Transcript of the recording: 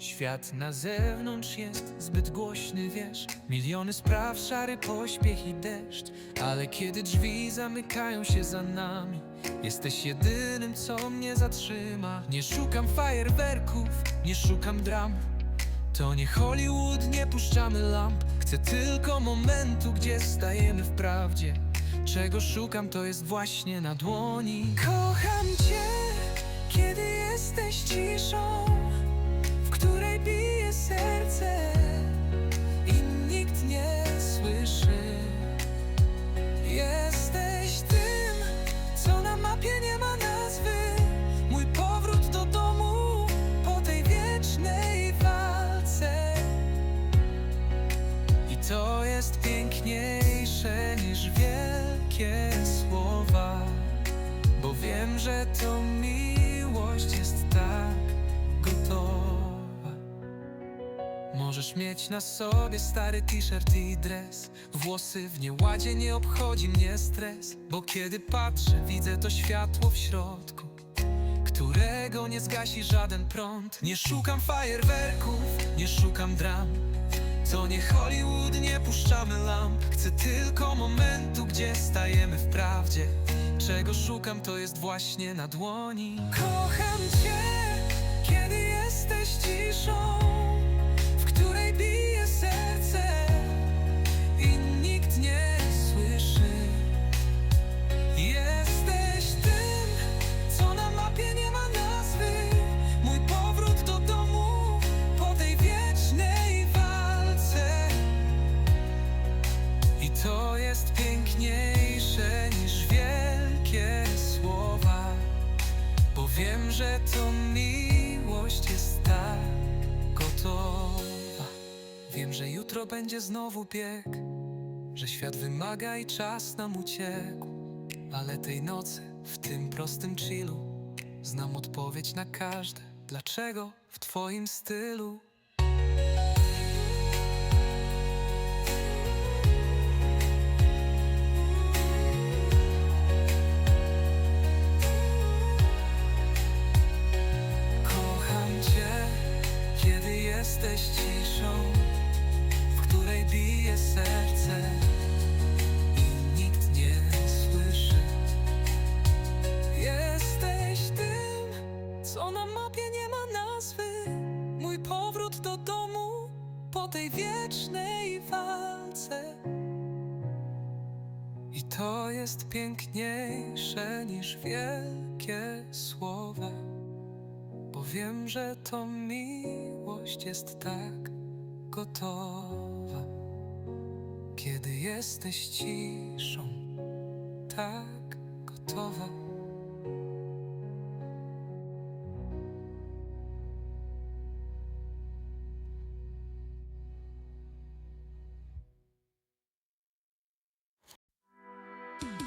Świat na zewnątrz jest zbyt głośny, wiesz? Miliony spraw, szary pośpiech i deszcz. Ale kiedy drzwi zamykają się za nami Jesteś jedynym, co mnie zatrzyma. Nie szukam fajerwerków, nie szukam dram. To nie Hollywood, nie puszczamy lamp. Chcę tylko momentu, gdzie stajemy w prawdzie. Czego szukam, to jest właśnie na dłoni. Kocham cię, kiedy jesteś ciszą jest piękniejsze niż wielkie słowa, bo wiem, że to miłość jest tak gotowa. Możesz mieć na sobie stary t-shirt i dres. Włosy w nieładzie, nie obchodzi mnie stres. Bo kiedy patrzę, widzę to światło w środku Którego nie zgasi żaden prąd. Nie szukam fajerwerków, nie szukam dram To nie Hollywood, nie puszczamy lamp. Chcę tylko momentu, gdzie stajemy w prawdzie. Czego szukam, to jest właśnie na dłoni. Kocham cię, piękniejsze niż wielkie słowa, bo wiem, że to miłość jest tak gotowa. Wiem, że jutro będzie znowu bieg, że świat wymaga i czas nam uciekł. Ale tej nocy, w tym prostym chillu, znam odpowiedź na każde. Dlaczego w twoim stylu? Jesteś ciszą, w której bije serce i nikt nie słyszy. Jesteś tym, co na mapie nie ma nazwy. Mój powrót do domu po tej wiecznej walce. I to jest piękniejsze niż wielkie słowa. Wiem, że to miłość jest tak gotowa, kiedy jesteś ciszą, tak gotowa.